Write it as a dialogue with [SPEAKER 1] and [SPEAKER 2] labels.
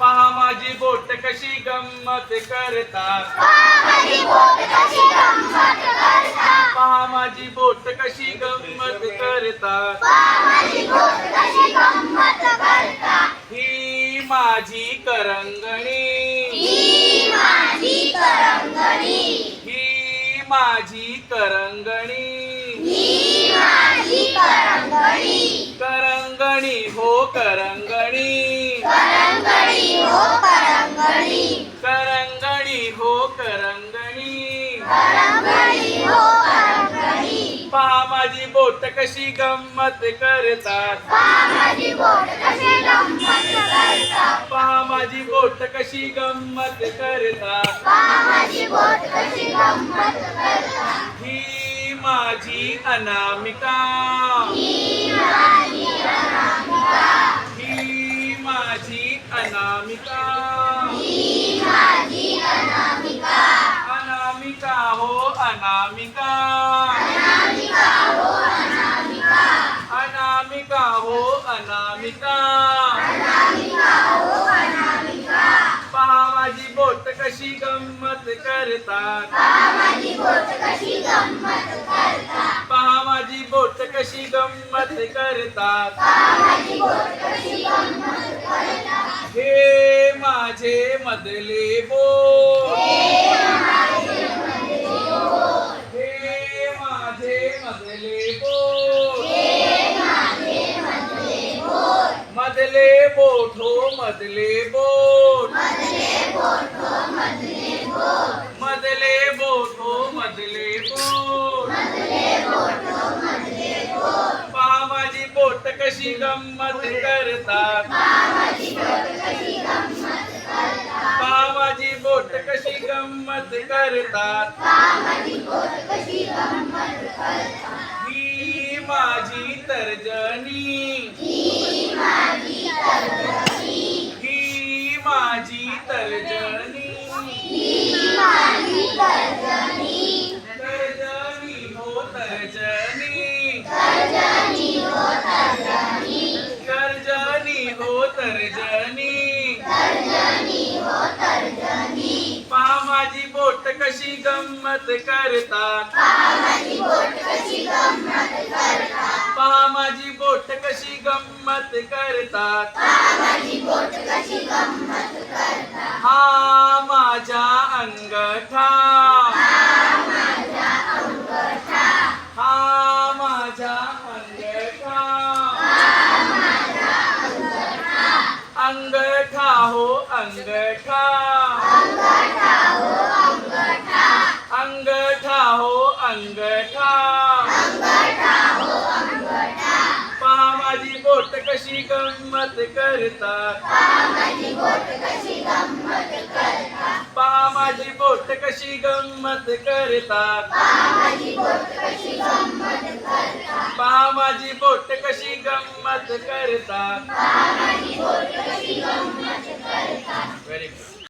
[SPEAKER 1] पहा माझी बोट कशी गंमत करतात पहा माझी बोट कशी गंमत करतात ही माझी करंगणी. ही माझी करंगणी. करंगणी. हो करंगणी. करंगणी हो करंगणी. पहा माझी बोट कशी गंमत करतात. पहा माझी बोट कशी गंमत करतात. ही माझी अनामिका. ही माझी अनामिका. अनामिका. हो अनामिका. अनामिका हो अनामिका. पहा माझी बोट कशी गंमत करतात पहा माझी बोट कशी गंमत करतात हे माझे मधले बोट हे माझे मधले बोट मदले बोठो, मदले बोठ। मदले बोठो, मदले बोठ। मदले बोठो मदले बोठ मदले बोठो मदले बोठ बाबा जी बोट कशी गम्मत करता बाबा जी बोट कशी गम्मत करता बाबा जी बोट कशी गम्मत करता बाबा जी बोट कशी गम्मत करता ही माझी तर्जनी। कशी गंमत करतात पहा माझी बोट कशी गंमत करतात हा माझा अंगठा। हा माझा अंगठा। अंगठा हो अंगठा. हो अंगठा पहा माझी बोट कशी गंमत करतात. पहा माझी बोट कशी गंमत करतात. पहा माझी बोट कशी गंमत करतात.